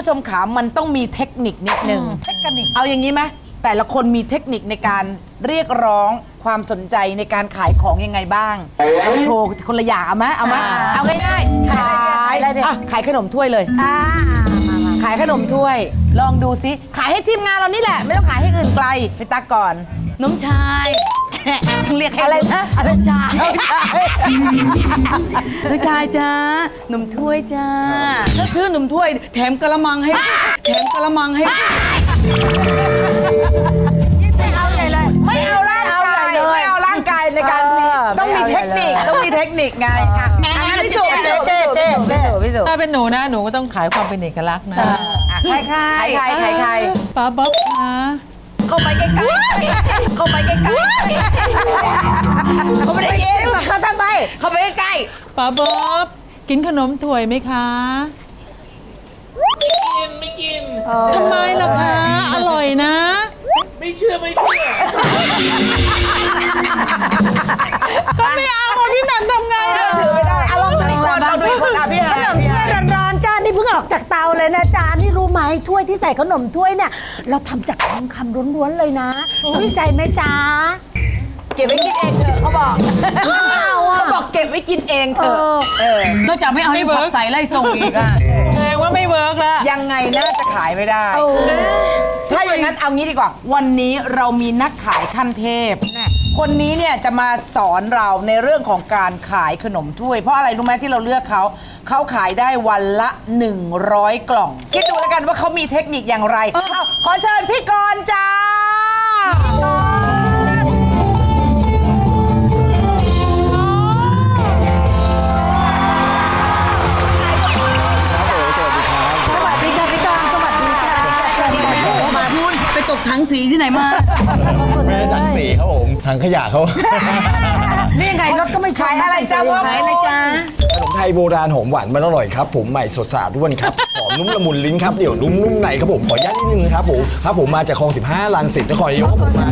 ผู้ชมขามันต้องมีเทคนิคนิดนึงเทคนิคเอาอย่างนี้ไหมแต่ละคนมีเทคนิคในการเรียกร้องความสนใจในการขายของยังไงบ้างเอาโชว์คนละอย่างเอาไหมเอาไหมอ่าเอาง่ายๆขายอะไรดิอะขายขนมถ้วยเลยอ่ามามาขายขนมถ้วย ลองดูซิขายให้ทีมงานเรานี่แหละ ไม่ต้องขายให้อื่นไกลไปตาก่อนน้องชาย เรียกให้อะไรนะอะไรน้องชายไม่ใช่น้องชายจ้าหนุ่มถ้วยจ้าซื้อหนุ่มถ้วย แถมกระมังให้ แถมกระมังให้ ไม่เอาใหญ่เลยไม่เอาร่างกายไม่เอาร่างกายในการผลิตต้องมีเทคนิคต้องมีเทคนิคไงอะอันนั้นพิสูจน์พิสูจน์พิสูจน์พิสูจน์พิสูจน์ถ้าเป็นหนูนะหนูก็ต้องขายความเป็นเอกลักษณ์นะ ใครใครใครใครใคร ป้าบ๊อบคะ เข้าไปใกล้ๆเข้าไปใกล้ๆเขาไม่ได้ยินเขาทำไมเขาไปใกล้ป้าบ๊อบกินขนมถ้วยไหมคะไม่กินไม่กินทำไมล่ะคะ อร่อยนะ ไม่เชื่อไม่เชื่อก็ไม่เอาอะพี่แหม่มทำไงเชื่ออะถือไม่ได้อะลองดูอีกคนเราดูอีกคนอะพี่ฮายพี่ฮายร้อนๆจานนี่เพิ่งออกจากเตาเลยนะจานนี่รู้ ไหมถ้วยที่ใส่ขนมถ้วยเนี่ย เราทำจากทองคำล้วนๆเลยนะ สนใจไหมจ๊ะ เก็บไว้กินเองเถอะเขาบอกเขาบอกเก็บไว้กินเองเถอะเออนอกจากไม่เอาให้ผักใส่ไล่ส่งอีกอะแสดงว่าไม่เวิร์กละยังไงน่าจะขายไม่ได้ ถ้าอย่างนั้นเอางี้ดีกว่า วันนี้เรามีนักขายขั้นเทพ คนนี้เนี่ยจะมาสอนเราในเรื่องของการขายขนมถ้วย เพราะอะไรรู้ไหมที่เราเลือกเขาเขาขายได้วันละ 100 กล่อง คิดดูแล้วกันว่าเขามีเทคนิคอย่างไรเอ้าขอเชิญพี่กรณ์จ้า สวัสดีค่ะพี่กรณ์สวัสดีค่ะเชิญค่ะมาพูนไปตกถังสีที่ไหนมา ไม่ได้ถังสีครับผม ถังขยะเขา นี่ยังไงรถก็ไม่ชขายนอะไรจ้าพ่อขายอะไรจ้าขนมไทยโบราณหอมหวานมันอร่อยครับผมใหม่สดสะอาดด้วนครับ หอมนุ่มละมุนลิ้นครับเดี๋ยวนุ่มนุ่มในครับผมขออนุญาตนิดนึงนะครับผมครับผมมาจากคลอง 15ลังสิตนครนายกครับผมมา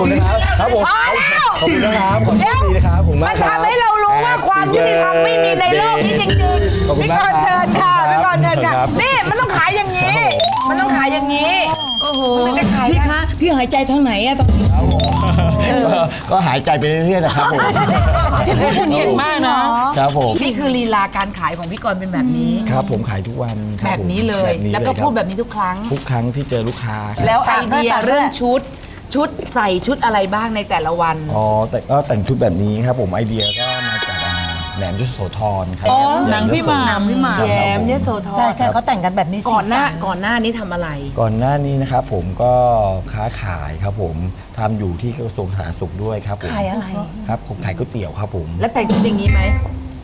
ผมตีกล่องนะครับครับผมขอบคุณนะครับขอบคุณดีนะครับผมมัมานกครับ ทำให้เรารู้ว่าความยุติธรรมไม่มีในโลกนี้จริงขอบๆคุณพี่มากกรณ์เชิญค่ะครับพี่กรณ์เชิญค่ะครับ นี่มันต้องขายอย่างนี้ มันต้องขายอย่างนี้ โอ้โหมันจะขายพี่ได้ คะพี่หายใจทางไหนอะตอนนี้ก็ก็หายใจไปเรื่อยๆนะครับผมเก่งมากนะครับผมนี่คือลีลาการขายของพี่กรณ์เป็นแบบนี้ ครับผมขายทุกวันคแบรับบผมนี้เลย บบนี้แล้วก็เยครับพูดแบบนี้ทุกครั้ง ทุกครั้งที่เจอลูกค้าครับ แล้วไอเดียเรื่องชุด ชุดใส่ชุดอะไรบ้างในแต่ละวัน อ๋อแต่ก็แต่งชุดแบบนี้ครับผมไอเดียก็มาจากอ่าแหลมยโสธรครับอ๋อแมหนังพี่หม่ำยโสธรพี่หม่ำ ครับแยมผมเนี่ยโซทอใช่ใช่เขาแต่งกันแบบนี้ก่อนหน้าสีสัก่อนหน้านี้ทำอะไร ก่อนหน้านี้นะครับผมก็ค้าขายครับผมทำอยู่ที่กระทรวงสาธารณสุขด้วยครับผมขายอะไร ครับผมขายก๋วยเตี๋ยวครับผม แล้วแต่งชุดอย่างนี้ไหม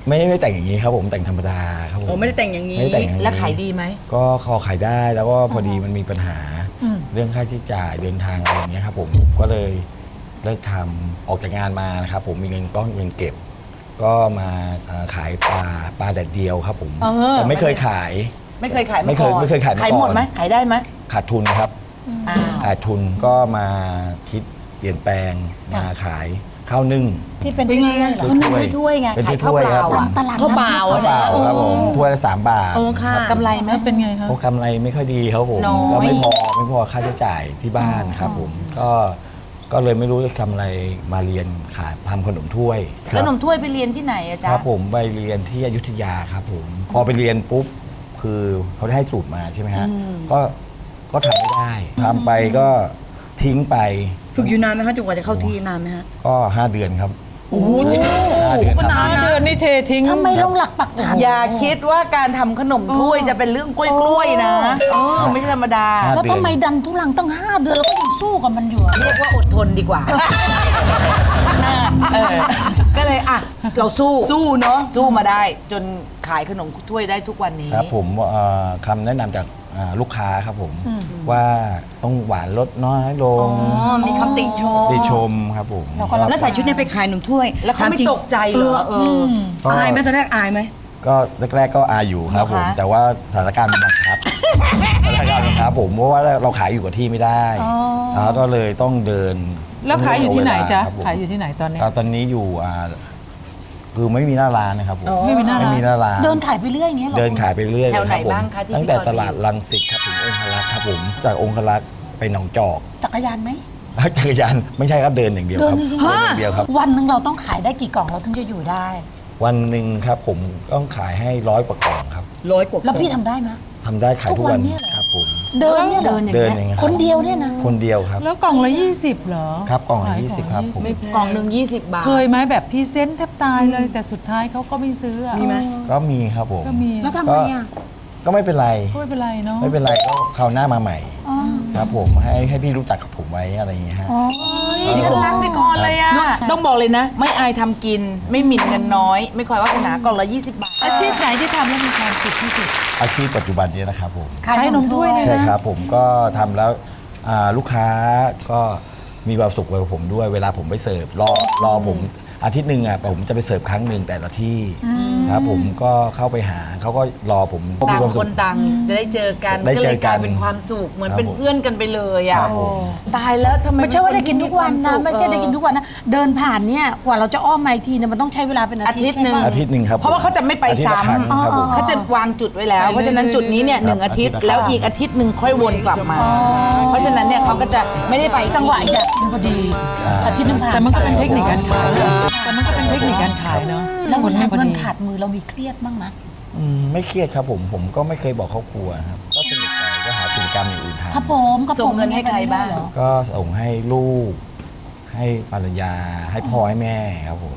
ไม่ได้ไม่แต่งอย่างนี้ครับผมแต่งธรรมดาครับผม โอ้ไม่ได้แต่งอย่างนี้ ไม่ได้แต่งอย่างนี้ แล้วขายดีไหม ก็พอขายได้แล้วก็พอดีมันมีปัญหา เรื่องค่าใช้จ่ายเดินทางอะไรอย่างเงี้ยครับผมก็เลยเลิกทำออกจากงานมานะครับผมมีเงินก้อนเงินเก็บ ก็มาเอ่อขายปลาปลาแดดเดียวครับผมเออ แต่ไม่เคยขาย ไม่เคยขายไม่มาเคก่ยอนไม่เคยขายมาก่อน ขายหมดไหมขายได้ไหมขาดทุนครับ อ้าว ขาดทุนก็มาคิดเปลี่ยนแปลงมาขาย ข้าวนึ่ง ที่เป็นเป็นไงอะถ้วยๆเหรอเขานึ่งด้วยถ้วยไงเป็นขายข้าวถ้วยเปๆครัล่าบผมอะตลาดข้าวเปล่าข้าวเปล่าครับผมถ้วยละสามบาทโอ้ค่ะกำไรไหม แล้วเป็นไงคะโอ้กำไรไม่ค่อยดีครับผมน้อย ก็ไม่พอไม่พอค่าใช้จ่ายที่บ้านครับผมก็ก็เลยไม่รู้จะทำอะไรมาเรียนขายทำขนมถ้วยคแล้วรับหนมถ้วยไปเรียนที่ไหนอะคจ๊ะ รับผมไปเรียนที่อยุธยาครับผม พอไปเรียนปุ๊บ คือเขาได้ให้สูตรมาใช่ไหมฮะก็ก็ทำไม่ได้ทำไปก็ทิ้งไป ฝึกอยู่นานไหมคะจนกว่าจะเข้าที่นานไหมฮะก็ 5 เดือนครับ โอ้โหห้าเดือนครับ ห้าเดือนนี่เททิ้ง ทำไมลงหลักปักฐานอย่าคิดว่าการทำขนมถ้วยจะเป็นเรื่องกล้วยๆนะเออไม่ใช่ธรรมดา ห้าแล้วเดือนทำไมดันทุลังตั้ง 5 เดือนแล้วก็ยังสู้กับมันอยู่อะ เรียกว่าอดทนดีกว่าเออก็เลยอะ เราสู้สู้เนาะสู้มาได้ จนขายขนมถ้วยได้ทุกวันนี้ ครับผมเอ่อคำแนะนำจาก อ่าลูกค้าครับผมว่าต้องหวานลดน้อยลงอ๋อมีคำติชมติชมครับผมแล้วใส่ชุดเนี้ไปขายหนุ่มถ้วยแล้วเขาไม่ถจริงตกใจเหรอเอออายไหมตอนแรกอายไหม ก็แรกๆก็อายอยู่ครับผม เหรอคะแต่ว่าสถานการณ์มันบังคับสถานการณ์บังคับผมเพราะว่าเราขายอยู่กับที่ไม่ได้าก็เลยต้องเดินแล้วขายอยู่ที่ไหนจ๊ะ ครับผมขายอยู่ที่ไหนตอนนี้ก็ตอนนี้อยู่อ่า คือไม่มีหน้าร้านนะครับผมไม่มีหน้าร้าน ไม่มีหน้าร้าน เดินขายไปเรื่อยอย่างเงี้ยเหรอ เดินขายไปเรื่อยแถวไหนเลยรับผมบ้างคะที่ตั้งแต่พี่กรณ์ตลาดรังสิตครับถึงองคลักษ์ครับผมจากองคลักษ์ไปหนองจอกจักรยานไหมจักรยานไม่ใช่ครับเดินอย่างเดียวเดิคนรับจริงเดินอย่างเดียวครับ วันหนึ่งเราต้องขายได้กี่กล่องเราถึงจะอยู่ได้ วันหนึ่งครับผมต้องขายให้ร้อยกว่ากล่องครับร้อยกว่าแล้วพี่ทำได้ไหมทำได้ขายทุกวันทุกวันเนี่ยเหรอ ครับผม เดินเนี่ยเหรอเดินอย่างเงี้ยคนเดียวเนี่ยนะ คนเดียวครับ แล้วกล่องละ 20 เหรอครับกล่องละขายยี่สิบครับผมกล่องหนึ่ง20 บาท เคยไหมแบบพรีเซนต์แทบตายเลย แต่สุดท้ายเขาก็ไม่ซื้ออะมีไหม ก็มีครับผมก็มีแล้วทำไงอะก็ไม่เป็นไร ก็ไม่เป็นไรเนาะไม่เป็นไรก็คราวหน้ามาใหม่อ๋อครับผมให้ให้พี่รู้จักกับผมไว้อะไรอย่างเงี้ยฮะ อ๋อ ฉันรักพี่กรณ์เลยอะต้องบอกเลยนะ ไม่อายทำกิน ไม่หมิ่นเงินน้อย ไม่คอยวาสนากล่องละ 20 บาท อาชีพไหนที่ทำแล้วมีความสุขที่สุดอาชีพปัจจุบันนี้นะครับผม ขายนมถ้วยเนี่ยใช่ครับผมก็ทำแล้วอ่าลูกค้าก็มีความสุขกับผมด้วย เวลาผมไปเสิร์ฟรอรอผม อาทิตย์หนึ่งอะผมจะไปเสิร์ฟครั้งหนึ่งแต่ละที่ครับผมก็เข้าไปหาเขาก็รอผมมีต่างความคสุขนต่างจะได้เจอกันได้ก็เจเลอยกลายกันเป็นความสุขเหมือนครับเป็นผมเพื่อนกันไปเลยอะครับผม ตายแล้วทำไมไม่ใช่ว่าได้กินทุกวันนะเป็คไม่ใช่ได้กินทุกวันนะเดินผ่านเนี่ยกว่าเราจะอ้อมมาอีกทีเนี่ยมันต้องใช้เวลาเป็นอาอาทิทิตตย์ย์หนึ่ง ใช่ปะ อาทิตย์หนึ่งครับเพราะว่าเขาจะไม่ไปอาทิตย์ละซ้ครั้งครับผมำเขาจะวางจุดไว้แล้ว เพราะฉะนั้นจุดนี้เนี่ยหนึ่งอาทิตย์อาทิตย์ละแล้วอีกอาทิตย์หนึ่งค่อยวนกลับมา เพราะฉะนั้นเนี่ยเขาก็จะไม่ได้ไป จังหวะอยากกินพอดีอาทิตย์หนึงผ่านแต่มันก็เป็นเทคนิคการขาย คนิคการขายเนาะแล้วคนให้พอเงินดีขาดมือเรามีเครียดบ้างไหมอืมไม่เครียดครับผม ผมก็ไม่เคยบอกครอบครัวครับ ก็สนุกไปก็หากิจกรรมอย่างอื่นทำครับผมกระส่ผงเงินให้ใครบ้างเหอก็ส่งให้ลูก ให้ภรรยา ให้พ่อให้แม่ครับผม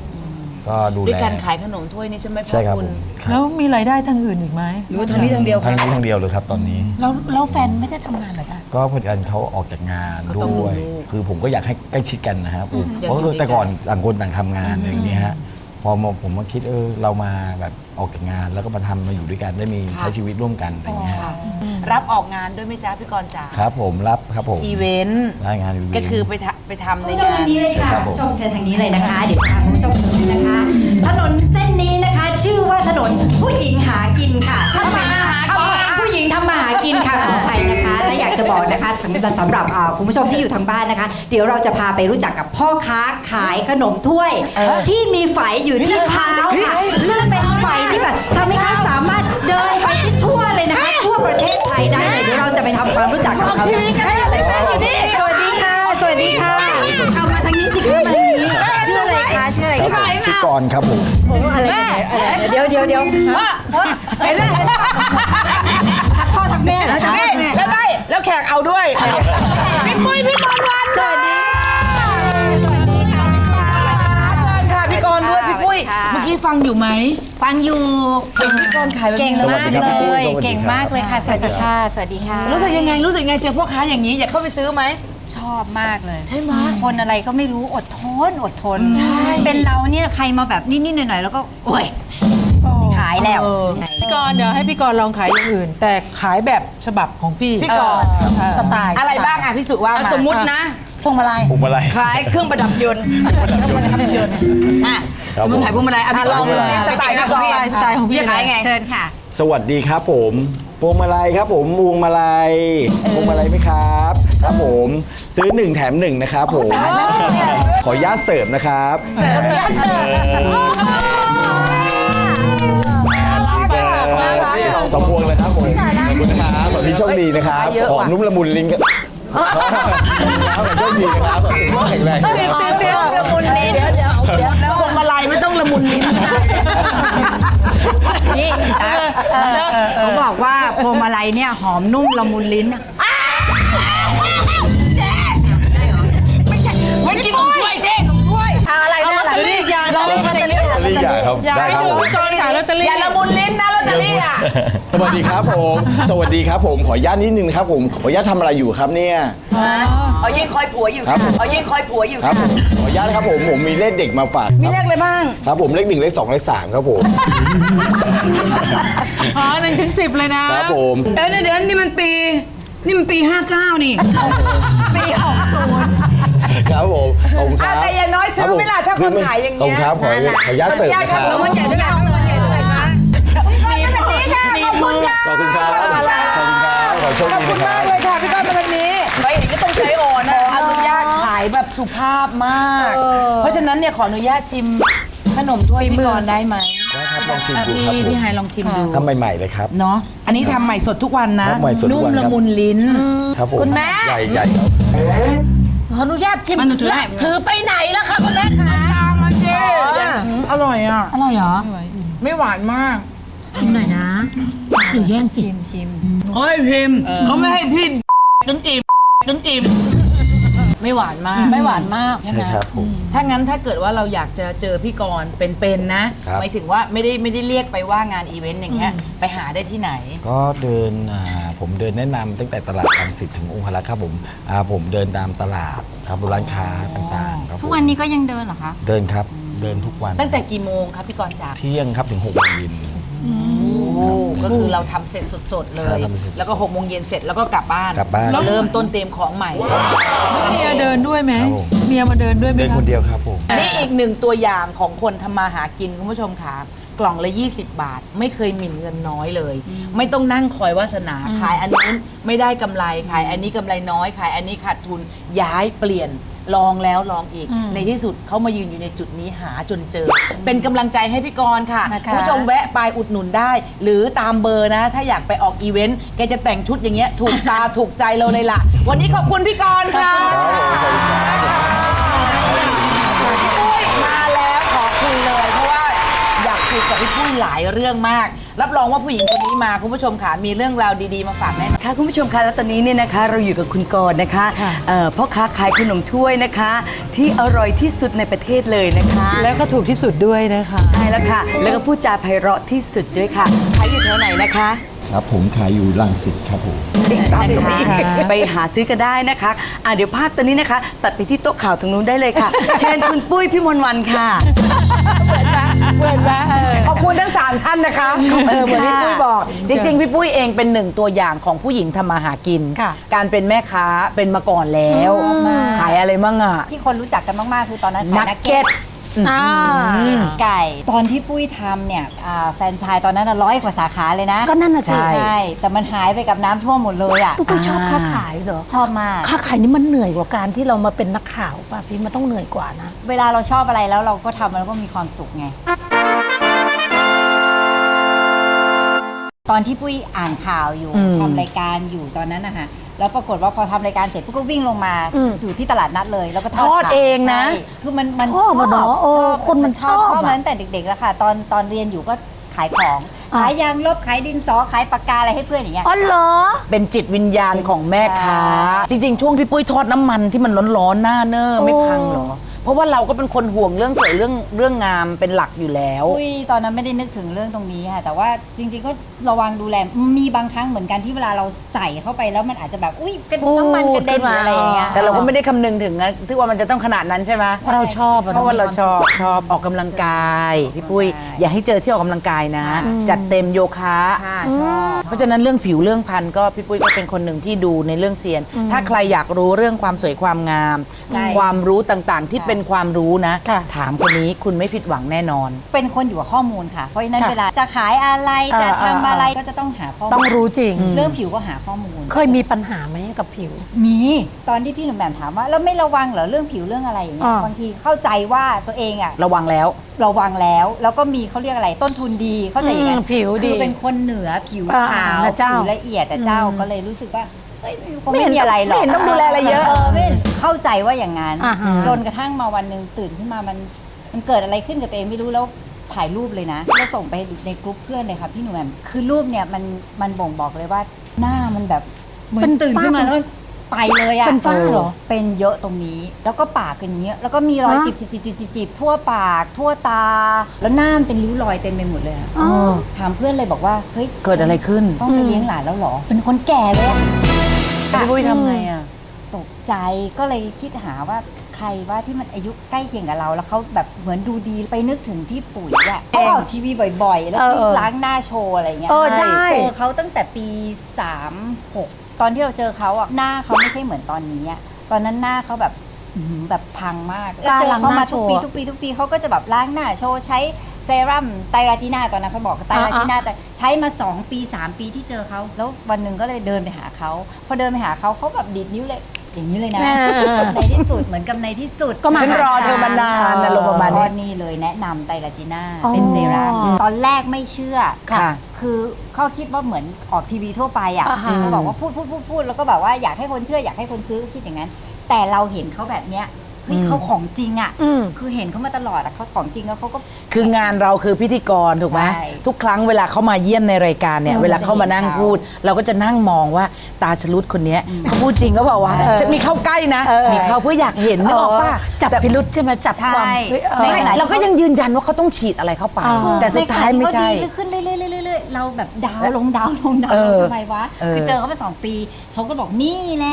ก็ดูด้วยแลการขายขนมถ้วยนี่ใช่ไหมพ่ใช่อครับคุผณมครับแล้วมีรายได้ทางอื่นอีกไหมหรือว่าทางนี้ทางเดียวคทั้รังบนี้ทั้งเดียวเลยครับตอนนี้ แล้วแล้วแฟนไม่ได้ทำงานเหรอคะ ก็พอดีกันเขาออกจากงานก็ต้องด้วยดูลูกคือผมก็อยากให้ใกล้ชิดกันนะครับผมอยากเพราะอยู่คือแต่ด้วยกันก่อนต่างคนต่างทำงานอย่างนี้ฮะ พอมาผมมาคิดเออเรามาแบบออกจากงาน แล้วก็มาทำมาอยู่ด้วยกันได้มีใช้ชีวิตร่วมกันอะไรอย่างเงี้ยค่ะรับออกงานด้วยไหมจ๊ะพี่กรณ์จ๋าครับผมรับครับผมอีเวนต์รายงานอีเวนต์ ก็คือไปทำไปทำในคุณผู้ชมงานทางนี้เลยค่ะครับผมคุณผู้ชมเชิญทางนี้เลยนะคะ เดี๋ยวจะพาคุณผู้ชมดูนะคะ ถนนเส้นนี้นะคะ ชื่อว่าถนนผู้หญิงหากินค่ะทำมาหากินผู้หญิงทำมาหากินค่ะขออภัยนะคะ และอยากจะบอกนะคะสำหรับสำหรับอ่าคุณผู้ชมที่อยู่ทางบ้านนะคะ เดี๋ยวเราจะพาไปรู้จักกับพ่อค้าขายขนมถ้วย ที่มีไฝอยู่ที่เท้าค่ะซึ่งเป็นไฝที่แบบทำให้เขาสามารถเดินไปที่ทั่วเลยนะคะ ทั่วประเทศไทยได้เลยเดี๋ยวเราจะไปทำความรู้จักกับเขาค่ะสวัสดีค่ะ สวัสดีค่ะเอามาทางนี้สิคะมาทางนี้ชื่ออะไรคะชื่ออะไรครับคะผมชื่อกรณ์ครับผม อะไรกันเนี่ยอะไรเดี๋ยวเดี๋ยวเดี๋ยวทักพ่อทักแม่เหรอคะ พี่ปุ้ยพี่กรณ์วันสวัสดีเชิญค่ะพี่กรณ์ด้วยพี่ปุ้ยค่ะเมื่อกี้ฟังอยู่ไหมฟังอยู่เห็นพี่กรณ์ขายแบบเก่งนี้มากสวัสดีครับพี่ปุ้เลยยสวัสดีครับเก่งมากเลยค่ะ สวัสดีค่ะ สวัสดีค่ะรู้สึกยังไงรู้สึกยังไงเจอพ่อค้าอย่างนี้อยากเข้าไปซื้อไหม ชอบมากเลยใช่ไหมคนอะไรก็ไม่รู้อดทนอดทน เป็นเราเนี่ยใครมาแบบนิดๆหน่อยๆแล้วก็โอ้ยขาย แล้วพี่กรณ์เดี๋ยวให้พี่กรณ์ลองขายอย่างอื่น แต่ขายแบบฉบับของพี่พี่กรณ์สไตล์อะไรบ้างอะพี่สุว่ามาสมมุตินะ พวงมาลัยผมอะไร ขายเครื่องประดับยนต์เครื่องประดับยนต์อะครับสมมติขายพวงมาลัยอะผมลองพวงมาลัย สไตล์ของพี่สไตล์ของพี่ จะขายไง เชิญค่ะ สวัสดีครับผมพวงมาลัยครับผมพวงมาลัยพวงมาลัยไหมครับ ครับผมซื้อหนึ่งแถมหนึ่งนะครับผม ขออนุญาตเสิร์ฟนะครับ เสิร์ฟ สองพวงเลยครับผมขอบคุณนะครับขอพี่โชคดีนะครับหอมนุ่มละมุนลิ้นครับขอโชคดีนะครับขอสุขภาพแข็งแรงครับ เดี๋ยวละมุนลิ้นเดี๋ยวเดี๋ยวเดี๋ยวแล้วพวงมาลัยไม่ต้องละมุนลิ้นนะนี่ตั๊กเขาบอกว่าพวงมาลัยเนี่ยหอมนุ่มละมุนลิ้นอะไม่กินกับถ้วยเจ๊กับถ้วยอะไรเอาลอตเตอรี่ยาลอตเตอรี่ลอตเตอรี่ใหญ่ครับอยากได้ให้ครับดูผมพี่กรณ์ขายลอตเตอรี่อย่าละมุน สวัสดีครับผม สวัสดีครับผม ขออนุญาตนิดนึงนะครับผมขออนุญาตทำอะไรอยู่ครับเนี่ย เอายิ่งคอยผัวอยู่ครับผม เอายิ่งคอยผัวอยู่ครับผมขออนุญาตนะครับผม ผมมีเลขเด็กมาฝากมีเลขอะไรบ้าง ครับผมเลขหนึ่งเลขสองเลขสามครับผม อ๋อหนึ่งถึงสิบเลยนะ ครับผมเดี๋ยวเดี๋ยวนี่มันปี นี่มันปี59นี่ ปี60ครับผมขอบคุณคอะรับแต่อย่างน้อยซื้อไหม่ล่ะถ้าคนขายอย่างขอบเงี้คุยณครับขอขออนุญาตเสิร์ฟนะครับแล้วมันใหญ่เท่าไหร่แล้วมันใหญ่เท่าไหร่ ขอบคุณค่ะขอบคุณครับ ขอบคุณครับ ขอโชคขอบดีคุนะณครัมากบเลยค่ะพี่ก้อนมาทางนี้ไปเห็นก็ต้องใจอ่อนขนะออนุญาตขายแบบสุภาพมาก เพราะฉะนั้นเนี่ยขออนุญาตชิมขนมถ้วยพี่กรณ์ได้ไหมได้ครับลองชิมดูพี่ครับผมพี่ไฮลองชิมดูทำใหม่ๆเลยครับ เนาะอันนี้ทำใหม่สดทุกวันนะ ทำใหม่สดทุกนุ่มวันครับละมุนลิ้น ครับผมคุณแม่ ใหญ่ใหญ่ครับ ขออนุญาตชิมมันถือให้ถือไปไหนล่ะคะคุณแม่คะอร่อยอะ อร่อยเหรอ ไม่หวานมาก ชิมหน่อยนะเดี๋ยวแย่งสิเขาให้พิมพ์เขาไม่ให้พิมพ์จนอิ่มจนอิ่มไม่หวานมาก ไม่หวานมากใช่ครับผมถ้างั้นถ้าเกิดว่าเราอยากจะเจอพี่กรณ์เป็นๆนะครับหมายถึงว่าไม่ได้ไม่ได้เรียกไปว่างานอีเวนต์อย่างเงี้ยไปหาได้ที่ไหน ก็เดินอ่าผมเดินแนะนำตั้งแต่ตลาดรังสิตถึงองคลักษ์ครับผมอ่าผมเดินตามตลาดครับร้านค้าต่างๆครับผมทุกวันนี้ก็ยังเดินเหรอคะเดินครับเดินทุกวัน ตั้งแต่กี่โมงครับพี่กรณ์จากเที่ยงครับถึง6โมงเย็น ก็คือเราทำเสร็จสดๆเลย ครับทำเสร็จแล้วก็หกโมงเย็นเสร็จแล้วก็กลับบ้าน กลับบ้านแล้วเริ่มต้นเตรียมของใหม่ เมียเดินด้วยไหมครับผม เมียมาเดินด้วยไหมเดินคะคนเดียวครับผม นี่อีกหนึ่งตัวอย่างของคนทำมาหากินคุณผู้ชมค่ะกล่องละ 20 บาท ไม่เคยหมิ่นเงินน้อยเลย ไม่ต้องนั่งคอยวาสนาขายอันนู้นไม่ได้กำไรขายอันนี้กำไรน้อยขายอันนี้ขาดทุนย้ายเปลี่ยน ลองแล้วลองอีก ในที่สุดเขามายืนอยู่ในจุดนี้หาจนเจอ เป็นกำลังใจให้พี่กรณ์ค่ะนะคะ คุณผู้ชมแวะไปอุดหนุนได้ หรือตามเบอร์นะ ถ้าอยากไปออกอีเวนต์แกจะแต่งชุดอย่างเงี้ยถูกตา ถูกใจเราเลยล่ะ วันนี้ขอบคุณพี่กรณ์ค่ะพี่ พี่ปุ้ยหลายเรื่องมาก รับรองว่าผู้หญิงคนนี้มาคุณผู้ชมค่ะมีเรื่องราวดีๆมาฝากแน่นอน ค่ะคุณผู้ชมคะแล้วตอนนี้เนี่ยนะคะ เราอยู่กับคุณกรณ์นะคะเอ่อพ่อค้าขายขนมถ้วยนะคะ ที่อร่อยที่สุดในประเทศเลยนะคะแล้วก็ถูกที่สุดด้วยนะคะ ใช่แล้วค่ะ แล้วก็พูดจาไพเราะที่สุดด้วยค่ะขายอยู่แถวไหนนะคะครับผมขายอยู่รังสิตครับผมนะคะไปหาซื้อกันได้นะคะอะเดี๋ยวภาพตอนนี้นะคะ ตัดไปที่โต๊ะข่าวตรงนู้นได้เลยค่ะ เชิญคุณปุ้ยพี่มนต์วันค่ะ ขอบคุณทั้ง3ท่านนะคะเออเหมือนที่ปุ้ยบอก จริง ๆ พี่ปุ้ยเองเป็นหนึ่งตัวอย่างของผู้หญิงทำมาหากิน ค่ะ การเป็นแม่ค้าเป็นมาก่อนแล้ว ขายอะไรมั่งอะ ที่คนรู้จักกันมาก ๆ คือตอนนั้นขายนันักกเก็เก็ตต อ่า ไก่ตอนที่ปุ้ยทำเนี่ยอ่าแฟรนไชายตอนนั้นร้อยกว่าสาขาเลยนะก็นั่นน่ะสิ ใช่ใช่แต่มันหายไปกับน้ำท่วมหมดเลยอะ ปุ๊กก็ชอบค้าขายเหรอ ชอบมาก ค้าขายนี่มันเหนื่อยกว่าการที่เรามาเป็นนักข่าวป่ะพี่มันต้องเหนื่อยกว่านะ เวลาเราชอบอะไรแล้วเราก็ทำแล้วก็มีความสุขไง ตอนที่ปุ้ยอ่านข่าวอยู่ทำรายการอยู่ตอนนั้นนะคะ แล้วปรากฏว่าพอทำรายการเสร็จปุ๊บก็วิ่งลงมาอืมอยู่ที่ตลาดนัดเลย แล้วก็ทอดทอดขายเองนะใช่คือมันมันชอบอะเนาะเออคนมันชอบชอบอะมาตั้งแต่เด็กๆแล้วค่ะ ตอนตอนเรียนอยู่ก็ขายของอะ ขายยางลบขายดินสอขายปากกาอะไรให้เพื่อนอย่างเงี้ย อ๋อเหรอ เป็นจิตวิญญาณของแม่ค้า จริง ๆ ช่วงพี่ปุ้ยทอดน้ำมันที่มันร้อนๆหน้าเนอร์ไม่พังเหรอเพ ราะว่าเราก็เป็นคนห่วงเรื่องสวยเรื่องเรื่องงามเป็นหลักอยู่แล้วปุ้ยตอนนั้นไม่ได้นึกถึงเรื่องตรงนี้ค่ะแต่ว่าจริงๆก็ระวังดูแลมีบางครั้งเหมือนกันที่เวลาเราใส่เข้าไปแล้วมันอาจจะแบบอุ้ยกระฟูน้ำมันกระเด็นหรืออะไรอย่างเงี้ยแต่เราก็ไม่ได้คำนึงถึงนะที่ว่ามันจะต้องขนาดนั้นใช่ไหมเพราะเราชอบอะเพราะว่าเราชอบชอบออกกำลังกายพี่ปุ้ยอย่าให้เจอที่ออกกำลังกายนะ จัดเต็มโยคะ ค่ะชอบเพราะฉะนั้นเรื่องผิวเรื่องพันธุ์ก็พี่ปุ้ยก็เป็นคนหนึ่งที่ดูในเรื่องเซียน ถ้าใครอยากรู้เรื่องความสวยความงามใช่ความรู้ต่างๆ ที่เป็นความรู้นะ ค่ะ ถามคนนี้คุณไม่ผิดหวังแน่นอน เป็นคนอยู่กับข้อมูลค่ะ เพราะฉะนั้นค่ะเวลาจะขายอะไรจะอ่าทำอ่าอะไรก็จะต้องหาข้อมูลต้องรู้จริง เรื่องผิวก็หาข้อมูล เคยมีปัญหาไหมกับผิว มีตอนที่พี่หนุ่มแหม่มถามว่าแล้วไม่ระวังเหรอเรื่องผิวเรื่องอะไรอย่างเงี้ยอ่า บางทีเข้าใจว่าตัวเองอะระวังแล้ว ระวังแล้ว แล้วก็มีเขาเรียกอะไรต้นทุนดีเข้าใจอย่างนั้นอืมผิวดีคือเป็นคนเหนือผิวอ่าขาวนะเจ้า ผิวละเอียดแต่เจ้าอืมก็เลยรู้สึกว่า เฮ้ยคงไม่ไม่เห็นมีอะไรหรอกไม่เห็นต้องดูแลอะไรเยอะ ไม่เข้าใจว่าอย่างนั้น อ่าฮะ จนกระทั่งมาวันหนึ่งตื่นขึ้นมามันมันเกิดอะไรขึ้นกับตัวเองไม่รู้แล้วถ่ายรูปเลยนะแล้วส่งไปในกลุ่มเพื่อนเลยค่ะพี่หนุ่มแหม่มคือรูปเนี่ยมันมันบ่งบอกเลยว่าหน้ามันแบบเหมือนตื่นขึ้นมาแล้วไปเลยอะเป็นฝ้าเหรอเป็นเยอะตรงนี้ แล้วก็ปากเป็นอย่างเงี้ยแล้วก็มีรอยจิบจิบจิบจิบจิบจิบทั่วปาก ทั่วตา แล้วหน้ามันเป็นริ้วรอยเต็มไปหมดเลยอะถามเพื่อนเลยบอกว่าเฮ้ย เกิดอะไรขึ้น ต้องไปเลี้ยงหลานแล้วเหรอ เป็นคนแก่เลยอะ พี่ปุ้ยทำไงอะ ตกใจก็เลยคิดหาว่าใครว่าที่มันอายุใกล้เคียงกับเรา แล้วเขาแบบเหมือนดูดีไปนึกถึงพี่ปุ๋ยอะเขาออกทีวีบ่อย ๆ แล้วเออเออล้างหน้าโชว์อะไรเงี้ยเออใช่ เจอเขาตั้งแต่ปี 36 ตอนที่เราเจอเขาอะหน้าเขาไม่ใช่เหมือนตอนนี้อะตอนนั้นหน้าเขาแบบอื้อหือแบบพังมากแล้วเจอเขามาทุกปีทุกปีทุกปีเขาก็จะแบบล้างหน้าโชว์ใช้ เซรั่มไตรราจีน่าตอนนั้นเขาบอกไตรราจีน่าแต่ใช้มา 2 ปี 3 ปีที่เจอเขาแล้ววันหนึ่งก็เลยเดินไปหาเขาพอเดินไปหาเขาเขาแบบดีดนิ้วเลย อย่างนี้เลยนะในที่สุดเหมือนกับในที่สุดก็มาฉันรอเธอมานานนะลงประมาณนี้ก็นี่เลยแนะนำไตรราจีน่าอ๋อเป็นเซรั่มตอนแรกไม่เชื่อ ค่ะ คือเขาคิดว่าเหมือนออกทีวีทั่วไปอะอ่าฮะ เขาบอกว่าพูดพูดพูดพูดแล้วก็แบบว่าอยากให้คนเชื่ออยากให้คนซื้อคิดอย่างนั้น แต่เราเห็นเขาแบบเนี้ยเฮ้ยเขาของจริงอะอืมคือเห็นเขามาตลอดอะเขาของจริงแล้วเขาก็ คืองานเราคือพิธีกรถูกไหมใช่ทุกครั้งเวลาเขามาเยี่ยมในรายการเนี่ย เวลาเขามานั่งพูด เราก็จะนั่งมองว่าตาชลุดคนเนี้ยเขาพูดจริงก็บอกว่าจะมีเข้าใกล้นะเออมีเข้าเพื่ออยากเห็นนึกออกป่ะจับแต่พิรุษใช่ไหมจับความใช่เฮ้ยเออในไม่ขณะที่เราก็ยังยืนยันว่าเขาต้องฉีดอะไรเข้าไปอ่าแต่สุดท้ายไม่ใช่ ในขณะที่เขาดีขึ้นเรื่อยๆเรื่อยๆเราแบบดาวลงดาวลงดาวเอลงอทำไมวะ เออ คือเจอเขามาสองปี เขาก็บอกนี่แหละ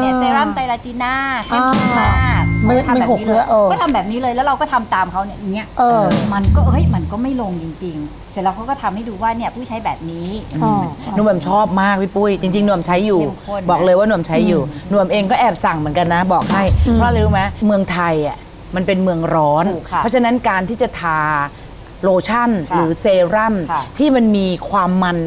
เนี่ยเซรั่มไตรราจีน่าเข้มข้นมาก ไม่เขาก็ทำแบบไม่หกนี้เลเลยยเออก็ทำแบบนี้เลยแล้วเราก็ทำตามเขาเนี่ยอย่างเงี้ยเออมันก็เฮ้ยมันก็ไม่ลงจริง ๆ เสร็จแล้วเขาก็ทำให้ดูว่าเนี่ยผู้ใช้แบบนี้ อ๋อ หนุ่มแอมชอบมากพี่ปุ้ยจริงๆหนุ่มแอมใช้อยู่ เข้มข้นนะบอกเลยว่าหนุ่มแอมใช้อยู่หนุ่มแอมเองก็แอบสั่งเหมือนกันนะ บอกให้ เพราะอะไรรู้ไหมเมืองไทยอะมันเป็นเมืองร้อน ถูกค่ะเพราะฉะนั้นการที่จะทา โลชั่นค่ะหรือเซรั่มค่ะที่มันมีความมัน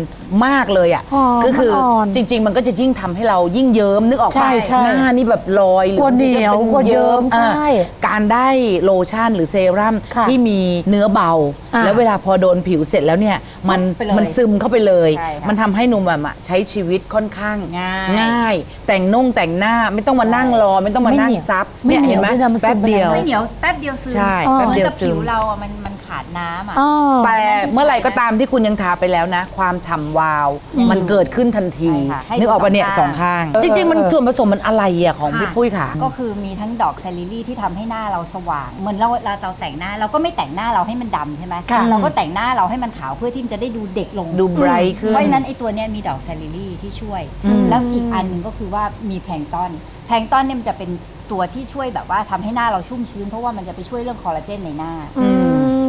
มากเลยอะ หอมก็คืออ่อนจริง ๆ มันก็จะยิ่งทำให้เรายิ่งเยิ้มนึกออกใช่ปะใช่หน้านี่แบบลอยหรืกลัวเหนียวบางทีกลัวเยิ้มอะใช่การได้โลชั่นหรือเซรั่มค่ะที่มีเนื้อเบา อะ แล้วเวลาพอโดนผิวเสร็จแล้วเนี่ยมันไปเลยมันซึมเข้าไปเลย ใช่ค่ะ มันทำให้หนุ่มแบบอะใช้ชีวิตค่อนข้าง ง่าย ง่าย แต่งนุ่งแต่งหน้าไม่ต้องมานั่งรอ ไม่ต้องมานั่งไม่เหนียวซับไม่เนี่ยเหนีเห็ยนวไหมด้วยนะมันซึแป๊มบไปเดียว ไม่เหนียวแป๊บเดียวซึมใช่เหแป๊บมือนเดียวกับซึม ผิวเราอะมันมัน ขาดน้ำอะ อ๋อ แต่เมื่อไหร่ก็ตามที่คุณยังทาไปแล้วนะ ความฉ่ำวาว มันเกิดขึ้นทันที ใช่ค่ะให้นึกออกปะเนี่ยดูสสอองงข้าข้าง ง จริง ๆ มันส่วนผสมมันอะไรอะของพี่ปุ้ยค่ะ ก็คือมีทั้งดอกไซลิลลี่ที่ทำให้หน้าเราสว่าง เหมือนเราเราเราแต่งหน้าเราก็ไม่แต่งหน้าเราให้มันดำใช่ไหมค่ะ เราก็แต่งหน้าเราให้มันขาวเพื่อที่มันจะได้ดูเด็กลง ดูไบรท์ขึ้น เพราะฉะนั้นไอ้ตัวเนี้ยมีดอกไซลิลลี่ที่ช่วย แล้วอีกอันหนึ่งก็คือว่ามีแพลงก์ตอน แพลงก์ตอนเนี่ยมันจะเป็นตัวที่ช่วยแบบว่าทำให้หน้าเราชุ่มชื้น เพราะว่ามันจะไปช่วยเรื่องคอลลาเจนในหน้า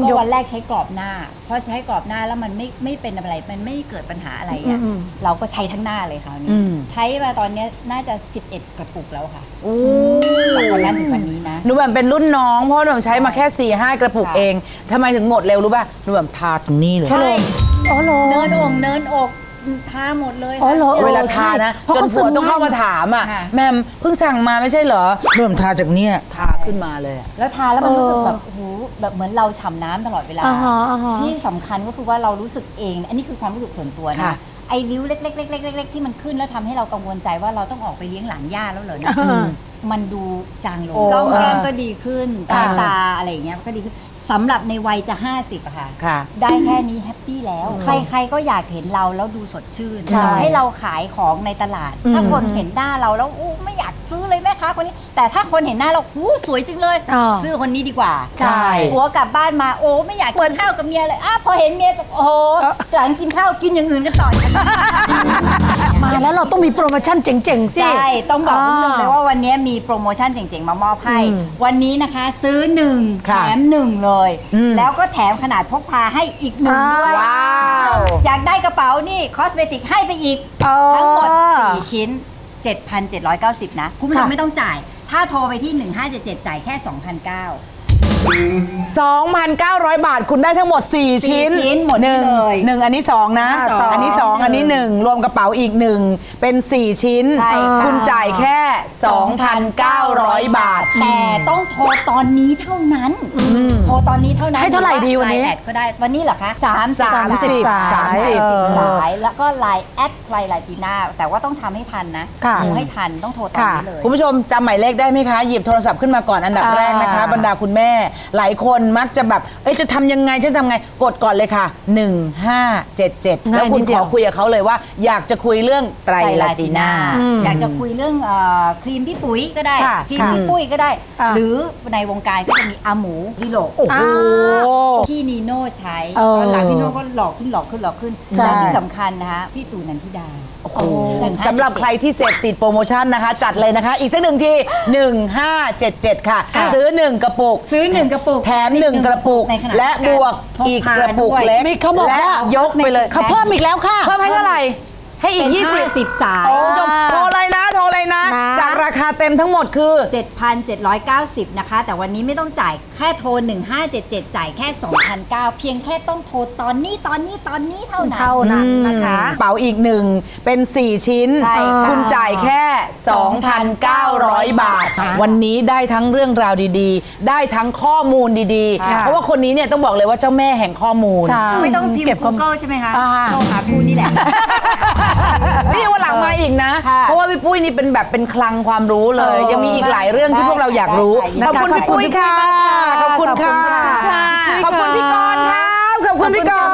ก็วันแรกใช้กรอบหน้า เพราะใช้กรอบหน้าแล้วมันไม่ไม่เป็นอะไร มันไม่เกิดปัญหาอะไรอะเราก็ใช้ทั้งหน้าเลยคราวนี้ อืม ใช้มาตอนเนี้ยน่าจะ 11 กระปุกแล้วค่ะจากวันนั้นถึงวันนี้นะ หนูแบบเป็นรุ่นน้อง เพราะหนูใช้มาแค่4ี่ห้ากระปุกค่ะเองทำไมถึงหมดเร็วรู้ป่ะหนูแบบทาตรงนี้เลย ใช่ อ๋อเหรอ เนินอกเนินอก ทาหมดเลยอ๋อเหรอ เวลาทานะเพราะจนเขาซึผัมวต้องเข้าง่ายมาถามอะ ค่ะ แมมเพิ่งสั่งมาไม่ใช่เหรอหนูแบบทาจากเนี้ยทาขึ้นมาเลยอะ แล้วทาแล้วมันรู้สึกแบบโอ้โหแบบเหมือนเราฉ่ำน้ำตลอดเวลา อ่าฮะอ่าฮะ ที่สำคัญก็คือว่าเรารู้สึกเอง อันนี้คือความรู้สึกส่วนตัวค่ะ นะไอ้ริ้วเล็กๆๆๆๆที่มันขึ้นแล้วทำให้เรากังวลใจว่าเราต้องออกไปเลี้ยงหลานย่าแล้วเหรอนะอ่ามันดูจางลงโอ้ร่องแก้มอ่าก็ดีขึ้นตาตาอะไรอย่างเงี้ยก็ดีขึ้น สำหรับในวัยจะ 50อะค่ะ ค่ะ ได้แค่นี้แฮปปี้แล้ว ใครๆก็อยากเห็นเราแล้วดูสดชื่นใช่ต่อให้เราขายของในตลาด ถ้าคนเห็นหน้าเราแล้วอู้ไม่อยากซื้อเลยแม่ค้าคนนี้ แต่ถ้าคนเห็นหน้าเราอู้สวยจริงเลย อ่า ซื้อคนนี้ดีกว่าใช่ หัวกลับบ้านมาโอ้ไม่อยากกินข้าวกับเมียเลยอะพอเห็นเมียจะโอ้โหหลังกินข้าวกินอย่างอื่นกันต่อ มาแล้วเราต้องมีโปรโมชั่นเจ๋งๆสิ ใช่ ต้องบอกคุณผู้ชมอ่าเลยว่าวันนี้มีโปรโมชั่นเจ๋งๆ มามอบให้ อืมวันนี้นะคะซื้อ1แถค่ะม1เลย อืมแล้วก็แถมขนาดพกพาให้อีกหนึ่งด้วยว้าวอยากได้กระเป๋านี่คอสเมติกให้ไปอีก เออทั้งหมด 4 ชิ้น 7,790 นะ คุณผู้ชมค่ะ ไม่ต้องจ่าย ถ้าโทรไปที่ 1577 จ่ายแค่ 2,900 2,900 บาทคุณได้ทั้งหมด 4 ชิ้นชิ้นหมดหนึ่งเลยหนึ่งอันนี้ 2 นะอ่าสองอันนี้ 2 อันนี้ 1 รวมกระเป๋าอีก 1 เป็น 4 ชิ้น ใช่ค่ะ คุณจ่ายแค่ 2,900 บาท แต่ต้องโทรตอนนี้เท่านั้น โทรตอนนี้เท่านั้นให้เท่าไหร่ดีวันนี้ ไลแอดก็ได้วันนี้เหรอคะ30 30สาย30เออสายแล้วก็ไลน์แอดไคลลาจีน่าแต่ว่าต้องทำให้ทันนะค่ะโทรให้ทันต้องโทรตอนนี้เลย คุณผู้ชมจำหมายเลขได้ไหมคะ หยิบโทรศัพท์ขึ้นมาก่อนอันดับอ่าแรกนะคะ บรรดาคุณแม่หลายคนมักจะแบบ เอ้ยจะทำยังไงจะทำไง กดก่อนเลยค่ะ 1577แล้วคุณขอคุยกับเขาเลยว่า อยากจะคุยเรื่องไตรลาจีน่าอยากจะคุยเรื่องเอ่อครีมพี่ปุ๋ยก็ได้ค่ะครีมพี่ปุ้ยก็ได้ อ่า หรือในวงการก็จะมีอาหมูดิโลกโอ้โห พี่นีโน่ใช้เออตอนหลังพี่โน่ก็หลอกขึ้นหลอกขึ้นหลอกขึ้นใช่ และที่สำคัญนะคะพี่ตู่นันทิดาสำหรับใครที่เสพติดโปรโมชั่นนะคะ จัดเลยนะคะ อีกสักหนึ่งที 1577 ค่ะซื้อ 1 กระปุกซื้อหนึ่งกระปุก แถม1กระปุก ในขณะและบวกพกอีกพากระปุกด้วยเล็ก มีเขาบอกและว่ายกไปเลยเขาเพิ่มอีกแล้วค่ะ เพิ่มให้เท่าไหร่ ให้อีเป็กน20ห้าสิบสายคุณผู้ชมโทรเลยนะโทร เลยนะ นะ จากราคาเต็มทั้งหมดคือ 7,790 นะคะ แต่วันนี้ไม่ต้องจ่ายแค่โทร 1577 จ่ายแค่ 2,009 เพียงแค่ต้องโทรตอนนี้ตอนนี้ตอนนี้เท่านั้น เท่านั้นนะคะ เป๋าอีกหนึ่งเป็น 4 ชิ้น ใช่ค่ะคุณจ่ายแค่ 2,900 บาทวันนี้ได้ทั้งเรื่องราวดีๆ ได้ทั้งข้อมูลดีๆเพราะว่าคนนี้เนี่ยต้องบอกเลยว่าเจ้าแม่แห่งข้อมูล ใช่ ไม่ต้องพิมเก็บพ์ข้อมูล Google ใช่ไหมคะอ่า โทรหากูนี่แหละ นี่วันหลังมาอีกนะ ค่ะ เพราะว่าพี่ปุ้ยนี่เป็นแบบเป็นคลังความรู้เลยเออยังมีอีกหลายเรื่องที่พวกเราอยากรู้ได้ขอบคุณได้พี่ปุ้ยค่ะขอบคุณค่ะ ขอบคุณค่ะ ขอบคุณพี่กรณ์ครับขอบคุณพี่กรณ์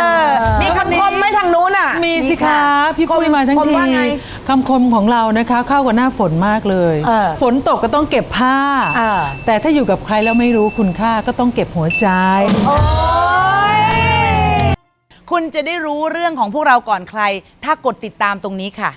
เออมีคำคมไหมทางนู้นอะ มีสิคะพี่ปุ้ยมาทั้งคมทีว่าไงคำคมของเรานะคะ เข้ากับหน้าฝนมากเลยเออฝนตกก็ต้องเก็บผ้าเออแต่ถ้าอยู่กับใครแล้วไม่รู้คุณค่าก็ต้องเก็บหัวใจคุณจะได้รู้เรื่องของพวกเราก่อนใคร ถ้ากดติดตามตรงนี้ค่ะ